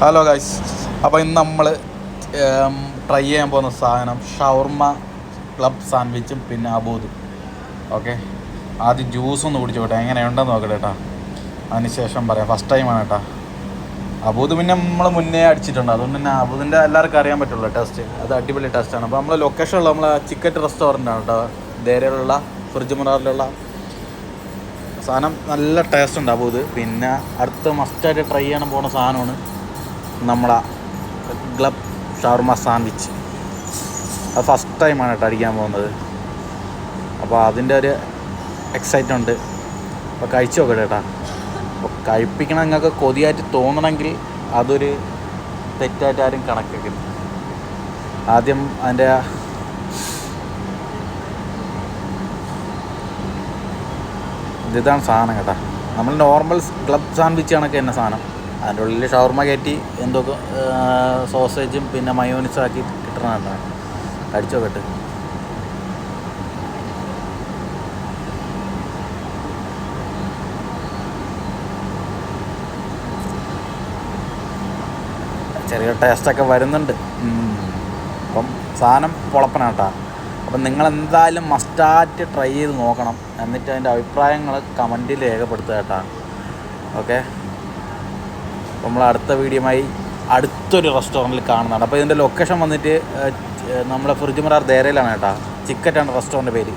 Hello guys അപ്പോൾ ഇന്ന് നമ്മൾ ട്രൈ ചെയ്യാൻ പോകുന്ന സാധനം ഷവർമ ക്ലബ് സാൻഡ്വിച്ചും പിന്നെ അബൂദും. ഓക്കെ ആദ്യം ജ്യൂസ് ഒന്ന് കുടിച്ചോട്ടെ. എങ്ങനെയുണ്ടെന്ന് നോക്കട്ടെ കേട്ടോ അതിനുശേഷം പറയാം. ഫസ്റ്റ് ടൈമാണ് കേട്ടോ അബൂദ് പിന്നെ നമ്മൾ മുന്നേ അടിച്ചിട്ടുണ്ട്. അതുകൊണ്ട് തന്നെ അബൂദിന്റെ എല്ലാവർക്കും അറിയാൻ പറ്റുള്ളൂ ടെസ്റ്റ് അത് അടിപൊളി ടെസ്റ്റാണ് അപ്പോൾ നമ്മൾ ലൊക്കേഷനുള്ള നമ്മളെ ചിക്കറ്റ് റെസ്റ്റോറന്റ് ആണ് കേട്ടോ ദേരയിലുള്ള ഫ്രിഡ്ജ് മുറാറിലുള്ള സാധനം. നല്ല ടേസ്റ്റ് ഉണ്ട് അബൂദ്. പിന്നെ അടുത്ത മസ്റ്റായിട്ട് ട്രൈ ചെയ്യാൻ പോകുന്ന സാധനമാണ് നമ്മളെ ഗ്ലബ് ഷവർമ സാൻഡ്വിച്ച് അത് ഫസ്റ്റ് ടൈമാണ് കേട്ടോ അടിക്കാൻ പോകുന്നത്. അപ്പോൾ അതിന്റെ ഒരു എക്സൈറ്റ് ഉണ്ട്. അപ്പോൾ കഴിച്ചു നോക്കട്ടെ കേട്ടാ. അപ്പോൾ കഴിപ്പിക്കണം നിങ്ങൾക്ക് കൊതിയായിട്ട് തോന്നണമെങ്കിൽ അതൊരു തെറ്റായിട്ട് ആരും കണക്കാക്കരുത്. ആദ്യം അതിന്റെ ഇതാണ് സാധനം കേട്ടോ. നമ്മൾ നോർമൽ ക്ലബ് സാൻഡ്വിച്ച് കണക്ക് തന്നെ സാധനം. അതിന്റെ ഉള്ളിൽ ഷവർമ കയറ്റി എന്തൊക്കെ സോസേജും പിന്നെ മയോണിസും ആക്കി കിട്ടണതാണ്. കഴിച്ചു കേട്ട്? ചെറിയ ടേസ്റ്റൊക്കെ വരുന്നുണ്ട്. അപ്പം സാധനം പൊളപ്പനാട്ടാ. അപ്പം നിങ്ങൾ എന്തായാലും മസ്റ്റായിട്ട് ട്രൈ ചെയ്ത് നോക്കണം. എന്നിട്ട് അതിന്റെ അഭിപ്രായങ്ങൾ കമന്റിൽ രേഖപ്പെടുത്തുക കേട്ടാ. ഓക്കെ? അപ്പോൾ നമ്മൾ അടുത്ത വീഡിയോമായി അടുത്തൊരു റെസ്റ്റോറന്റിൽ കാണുന്നതാണ്. അപ്പോൾ ഇതിന്റെ ലൊക്കേഷൻ വന്നിട്ട് നമ്മുടെ ഫ്രിഡ്ജ് മറാർ ദേരയിലാണ് കേട്ടോ. ചിക്കറ്റാണ് റെസ്റ്റോറന്റ് പേര്.